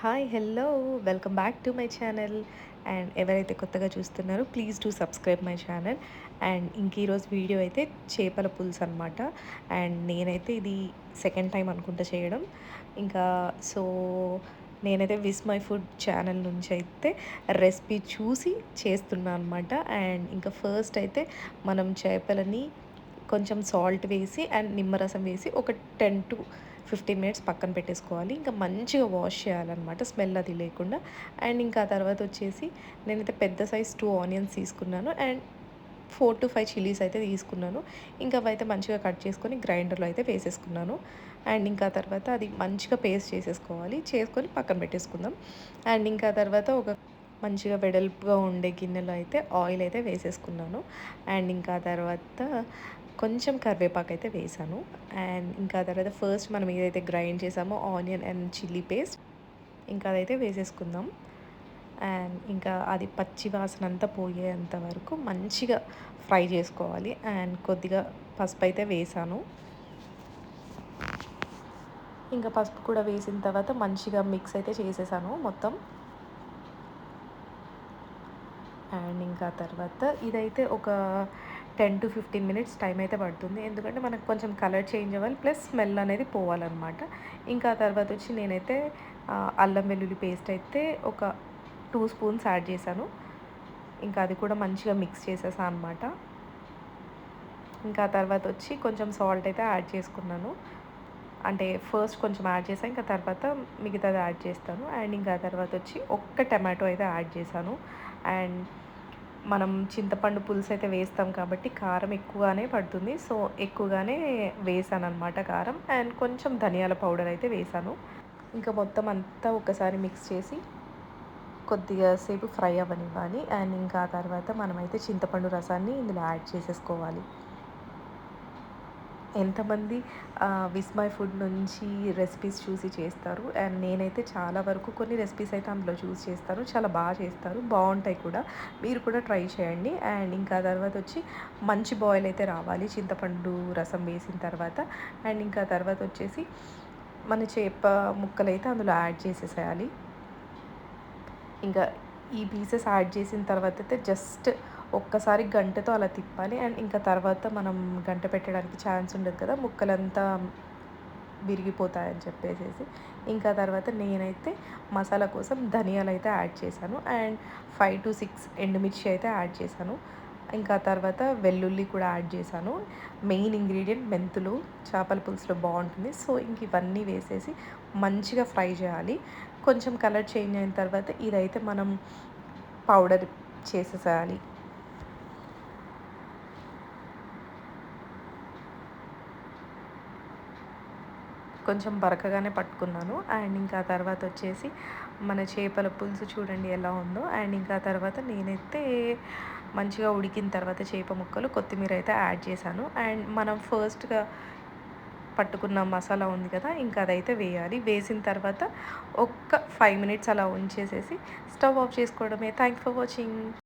Hi hello welcome back to my channel and ఎవరైతే కొత్తగా చూస్తున్నారో please to subscribe my channel and ఇంక ఈరోజు వీడియో అయితే చేపల పులుసు అనమాట అండ్ నేనైతే ఇది సెకండ్ టైం అనుకుంటా చేయడం. ఇంకా సో నేనైతే విస్ మై ఫుడ్ ఛానల్ నుంచి అయితే రెసిపీ చూసి చేస్తున్నాను అనమాట అండ్ ఇంకా ఫస్ట్ అయితే మనం చేపలని కొంచెం సాల్ట్ వేసి అండ్ నిమ్మరసం వేసి ఒక టెన్ టు ఫిఫ్టీన్ మినిట్స్ పక్కన పెట్టేసుకోవాలి. ఇంకా మంచిగా వాష్ చేయాలన్నమాట స్మెల్ అది లేకుండా. అండ్ ఇంకా తర్వాత వచ్చేసి నేనైతే పెద్ద సైజ్ టూ ఆనియన్స్ తీసుకున్నాను and four to five chillies అయితే తీసుకున్నాను. ఇంకా అవైతే మంచిగా కట్ చేసుకొని గ్రైండర్లో అయితే వేసేసుకున్నాను. అండ్ ఇంకా తర్వాత అది మంచిగా పేస్ట్ చేసేసుకోవాలి. చేసుకొని పక్కన పెట్టేసుకుందాం. అండ్ ఇంకా తర్వాత ఒక మంచిగా వెడల్పుగా ఉండే గిన్నెలో అయితే ఆయిల్ అయితే వేసేసుకున్నాను. అండ్ ఇంకా తర్వాత కొంచెం కరివేపాకు అయితే వేసాను. అండ్ ఇంకా తర్వాత ఫస్ట్ మనం ఏదైతే గ్రైండ్ చేసామో ఆనియన్ అండ్ చిల్లీ పేస్ట్ ఇంకా అదైతే వేసేసుకుందాం. అండ్ ఇంకా అది పచ్చి వాసన అంతా పోయేంత వరకు మంచిగా ఫ్రై చేసుకోవాలి. అండ్ కొద్దిగా పసుపు అయితే వేసాను. ఇంకా పసుపు కూడా వేసిన తర్వాత మంచిగా మిక్స్ అయితే చేసేసాను మొత్తం. అండ్ ఇంకా తర్వాత ఇదైతే ఒక ten to fifteen minutes time అయితే పడుతుంది. ఎందుకంటే మనకు కొంచెం కలర్ చేంజ్ అవ్వాలి ప్లస్ స్మెల్ అనేది పోవాలన్నమాట. ఇంకా తర్వాత వచ్చి నేనైతే అల్లం వెల్లుల్లి పేస్ట్ అయితే ఒక టూ స్పూన్స్ యాడ్ చేశాను. ఇంకా అది కూడా మంచిగా మిక్స్ చేసేసాను అనమాట ఇంకా తర్వాత వచ్చి కొంచెం సాల్ట్ అయితే యాడ్ చేసుకున్నాను. అంటే ఫస్ట్ కొంచెం యాడ్ చేసాను ఇంకా తర్వాత మిగతాది యాడ్ చేస్తాను. అండ్ ఇంకా తర్వాత వచ్చి ఒక్క టమాటో అయితే యాడ్ చేశాను. అండ్ మనం చింతపండు పులుసు అయితే వేస్తాం కాబట్టి కారం ఎక్కువగానే పడుతుంది. సో ఎక్కువగానే వేసాను అనమాట కారం. అండ్ కొంచెం ధనియాల పౌడర్ అయితే వేసాను. ఇంకా మొత్తం అంతా ఒకసారి మిక్స్ చేసి కొద్దిగా సేపు ఫ్రై అవ్వనివ్వాలి. అండ్ ఇంకా ఆ తర్వాత మనమైతే చింతపండు రసాన్ని ఇందులో యాడ్ చేసేసుకోవాలి. ఎంతమంది విస్మై ఫుడ్ నుంచి రెసిపీస్ చూసి చేస్తారు. అండ్ నేనైతే చాలా వరకు కొన్ని రెసిపీస్ అయితే అందులో చూస్ చేస్తాను. చాలా బాగా చేస్తారు. బాగుంటాయి కూడా. మీరు కూడా ట్రై చేయండి. అండ్ ఇంకా తర్వాత వచ్చి మంచి బాయిల్ అయితే రావాలి. చింతపండు రసం వేసిన తర్వాత. అండ్ ఇంకా తర్వాత వచ్చేసి మన చేప ముక్కలు అయితే అందులో యాడ్ చేసేసేయాలి. ఇంకా ఈ పీసెస్ యాడ్ చేసిన తర్వాత అయితే జస్ట్ ఒక్కసారి గంటతో అలా తిప్పాలి. అండ్ ఇంకా తర్వాత మనం గంట పెట్టడానికి ఛాన్స్ ఉండదు కదా ముక్కలంతా విరిగిపోతాయని చెప్పేసి ఇంకా తర్వాత నేనైతే మసాలా కోసం ధనియాలు అయితే యాడ్ చేశాను. అండ్ ఫైవ్ టు సిక్స్ ఎండుమిర్చి అయితే యాడ్ చేశాను. ఇంకా తర్వాత వెల్లుల్లి కూడా యాడ్ చేశాను. మెయిన్ ఇంగ్రీడియంట్ మెంతులు చేపల పులుసులో బాగుంటుంది. సో ఇంక ఇవన్నీ వేసేసి మంచిగా ఫ్రై చేయాలి. కొంచెం కలర్ చేంజ్ అయిన తర్వాత ఇదైతే మనం పౌడర్ చేసేసేయాలి. కొంచెం బరకగానే పట్టుకున్నాను. అండ్ ఇంకా తర్వాత వచ్చేసి మన చేపల పులుసు చూడండి ఎలా ఉందో. అండ్ ఇంకా తర్వాత నేనైతే మంచిగా ఉడికిన తర్వాత చేప ముక్కలు కొత్తిమీర అయితే యాడ్ చేశాను. అండ్ మనం ఫస్ట్గా పట్టుకున్న మసాలా ఉంది కదా ఇంకా అదైతే వేయాలి. వేసిన తర్వాత ఒక్క ఫైవ్ మినిట్స్ అలా ఉంచేసేసి స్టవ్ ఆఫ్ చేసుకోవడమే. Thank for watching